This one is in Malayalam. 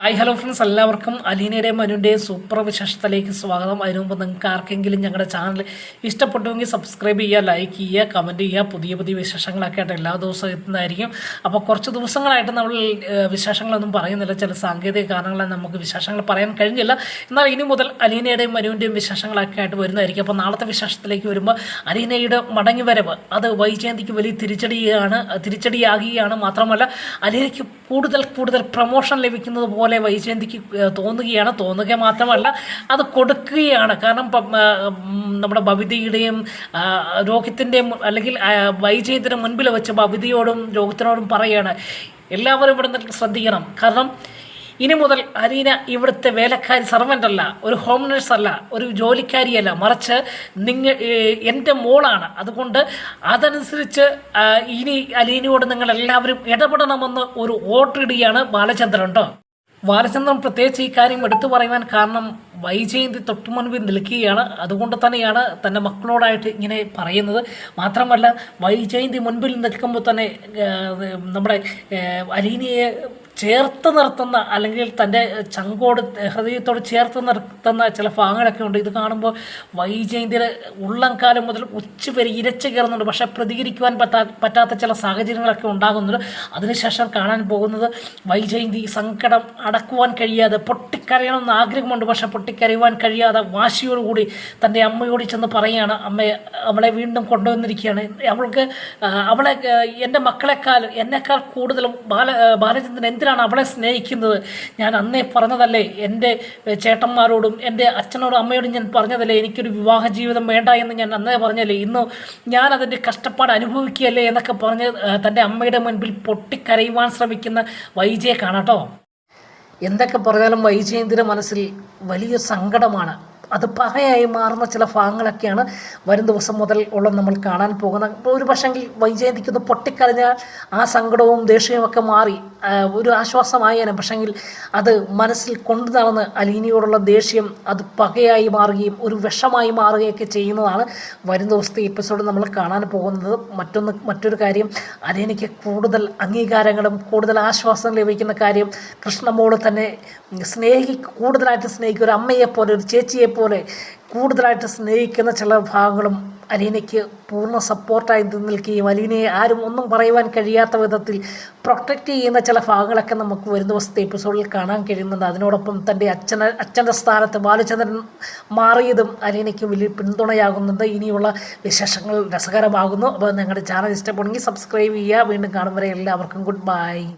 ഹായ് ഹലോ ഫ്രണ്ട്സ് എല്ലാവർക്കും അലീനയുടെയും മനുവിന്റെയും സൂപ്പർ വിശേഷത്തിലേക്ക് സ്വാഗതം. അതിനു മുമ്പ് നിങ്ങൾക്ക് ആർക്കെങ്കിലും ഞങ്ങളുടെ ചാനൽ ഇഷ്ടപ്പെട്ടുവെങ്കിൽ സബ്സ്ക്രൈബ് ചെയ്യുക ലൈക്ക് ചെയ്യുക കമന്റ് ചെയ്യുക. പുതിയ പുതിയ വിശേഷങ്ങളൊക്കെ ആയിട്ട് എല്ലാ ദിവസവും എത്തുന്നതായിരിക്കും. അപ്പോൾ കുറച്ച് ദിവസങ്ങളായിട്ട് നമ്മൾ വിശേഷങ്ങളൊന്നും പറയുന്നില്ല. ചില സാങ്കേതിക കാരണങ്ങളാൽ നമുക്ക് വിശേഷങ്ങൾ പറയാൻ കഴിഞ്ഞില്ല. എന്നാൽ ഇനി മുതൽ അലീനയുടെയും മനുവിന്റെയും വിശേഷങ്ങളൊക്കെ ആയിട്ട് വരുന്നതായിരിക്കും. അപ്പോൾ നാളത്തെ വിശേഷത്തിലേക്ക് വരുമ്പോൾ അലീനയുടെ മടങ്ങിവരവ് അത് വൈജയന്തിക്ക് വലിയ തിരിച്ചടിയാണ് തിരിച്ചടിയാകുകയാണ് മാത്രമല്ല അലീനയ്ക്ക് കൂടുതൽ കൂടുതൽ പ്രൊമോഷൻ ലഭിക്കുന്നത് പോലെ വൈജയന്തിക്ക് ഏഹ്, തോന്നുകയാണ്. തോന്നുക മാത്രമല്ല അത് കൊടുക്കുകയാണ്. കാരണം നമ്മുടെ ബബിതയുടെയും ആ, രോഹിത്തിന്റെയും അല്ലെങ്കിൽ ആ, വൈജയന്തിന്റെ മുൻപിൽ വെച്ച് ബബിതയോടും രോഹിത്തിനോടും പറയുകയാണ് എല്ലാവരും ഇവിടെ നിന്ന് ശ്രദ്ധിക്കണം. കാരണം ഇനി മുതൽ അരീന ഇവിടുത്തെ വേലക്കാരി സർവന്റ് അല്ല ഒരു ഹോം നഴ്സ് അല്ല ഒരു ജോലിക്കാരിയല്ല. മറിച്ച് നിങ്ങൾ എന്റെ മോളാണ്. അതുകൊണ്ട് അതനുസരിച്ച് ഇനി അലീനയോട് നിങ്ങൾ എല്ലാവരും ഇടപെടണമെന്ന് ഒരു ഓർഡർ ഇടുകയാണ് ബാലചന്ദ്രൻ കേട്ടോ ബാലചന്ദ്രൻ പ്രത്യേകിച്ച് ഈ കാര്യം എടുത്തു പറയുവാൻ കാരണം വൈജയന്തി തൊട്ടു മുൻപിൽ നിൽക്കുകയാണ്. അതുകൊണ്ട് തന്നെയാണ് തന്റെ മക്കളോടായിട്ട് ഇങ്ങനെ പറയുന്നത്. മാത്രമല്ല വൈജയന്തി മുൻപിൽ നിൽക്കുമ്പോൾ തന്നെ നമ്മുടെ അലീനയെ ചേർത്ത് നിർത്തുന്ന അല്ലെങ്കിൽ തന്റെ ചങ്കോട് ഹൃദയത്തോട് ചേർത്ത് നിർത്തുന്ന ചില ഭാഗങ്ങളൊക്കെ ഉണ്ട്. ഇത് കാണുമ്പോൾ വൈജയന്തിയുടെ ഉള്ളംകാലം മുതൽ ഉച്ച വരെ ഇരച്ചു കയറുന്നുണ്ട്. പക്ഷേ പ്രതികരിക്കുവാൻ പറ്റാ പറ്റാത്ത ചില സാഹചര്യങ്ങളൊക്കെ ഉണ്ടാകുന്നുണ്ട്. അതിനുശേഷം കാണാൻ പോകുന്നത് വൈജയന്തി സങ്കടം അടക്കുവാൻ കഴിയാതെ പൊട്ടിക്കരയണമെന്ന് ആഗ്രഹമുണ്ട്. പക്ഷെ പൊട്ടിക്കരയുവാൻ കഴിയാതെ വാശിയോടുകൂടി തന്റെ അമ്മയോട് ചെന്ന് പറയുകയാണ് അമ്മയെ അവളെ വീണ്ടും കൊണ്ടുവന്നിരിക്കുകയാണ്. അവൾക്ക് അവളെ എന്റെ മക്കളെക്കാൾ എന്നെക്കാൾ കൂടുതലും ബാല ബാലചന്ദ്രൻ എന്തിനാണ് അവളെ സ്നേഹിക്കുന്നത്? ഞാൻ അന്നേ പറഞ്ഞതല്ലേ എന്റെ ചേട്ടന്മാരോടും എന്റെ അച്ഛനോടും അമ്മയോടും ഞാൻ പറഞ്ഞതല്ലേ എനിക്കൊരു വിവാഹ ജീവിതം വേണ്ട എന്ന് ഞാൻ അന്നേ പറഞ്ഞല്ലേ ഇന്ന് ഞാൻ അതിന്റെ കഷ്ടപ്പാട് അനുഭവിക്കുകയല്ലേ എന്നൊക്കെ പറഞ്ഞ് തന്റെ അമ്മയുടെ മുൻപിൽ പൊട്ടിക്കരയുവാൻ ശ്രമിക്കുന്ന വൈജയെ കാണാട്ടോ എന്തൊക്കെ പറഞ്ഞാലും വൈജയന്തിന്റെ മനസ്സിൽ വലിയ സങ്കടമാണ്. അത് പകയായി മാറുന്ന ചില ഭാഗങ്ങളൊക്കെയാണ് വരും ദിവസം മുതൽ ഉള്ള നമ്മൾ കാണാൻ പോകുന്ന. ഒരു പക്ഷെങ്കിൽ വൈജയന്തിക്കൊന്ന് പൊട്ടിക്കരഞ്ഞാൽ ആ സങ്കടവും ദേഷ്യവും ഒക്കെ മാറി ഒരു ആശ്വാസമായേനെ. പക്ഷെങ്കിൽ അത് മനസ്സിൽ കൊണ്ടു നടന്ന് അലീനയോടുള്ള ദേഷ്യം അത് പകയായി മാറുകയും ഒരു വിഷമായി മാറുകയൊക്കെ ചെയ്യുന്നതാണ് വരും ദിവസത്തെ എപ്പിസോഡ് നമ്മൾ കാണാൻ പോകുന്നത്. മറ്റൊന്ന് മറ്റൊരു കാര്യം അലീനയ്ക്ക് കൂടുതൽ അംഗീകാരങ്ങളും കൂടുതൽ ആശ്വാസം ലഭിക്കുന്ന കാര്യം കൃഷ്ണമോൾ തന്നെ സ്നേഹി കൂടുതലായിട്ട് സ്നേഹിക്കുക ഒരു അമ്മയെപ്പോലെ ഒരു ചേച്ചിയെ പോലെ കൂടുതലായിട്ട് സ്നേഹിക്കുന്ന ചില ഭാഗങ്ങളും അലീനയ്ക്ക് പൂർണ സപ്പോർട്ടായി നിൽക്കുകയും അലീനയെ ആരും ഒന്നും പറയുവാൻ കഴിയാത്ത വിധത്തിൽ പ്രൊട്ടക്റ്റ് ചെയ്യുന്ന ചില ഭാഗങ്ങളൊക്കെ നമുക്ക് വരുന്ന ദിവസത്തെ എപ്പിസോഡിൽ കാണാൻ കഴിയുന്നുണ്ട്. അതിനോടൊപ്പം തന്റെ അച്ഛന അച്ഛന്റെ സ്ഥാനത്ത് ബാലചന്ദ്രൻ മാറിയതും അലീനയ്ക്ക് വലിയ പിന്തുണയാകുന്നുണ്ട്. ഇനിയുള്ള വിശേഷങ്ങൾ രസകരമാകുന്നു. അപ്പോൾ നിങ്ങളുടെ ചാനൽ ഇഷ്ടപ്പെടുമെങ്കിൽ സബ്സ്ക്രൈബ് ചെയ്യുക. വീണ്ടും കാണും വരെ എല്ലാവർക്കും ഗുഡ് ബൈ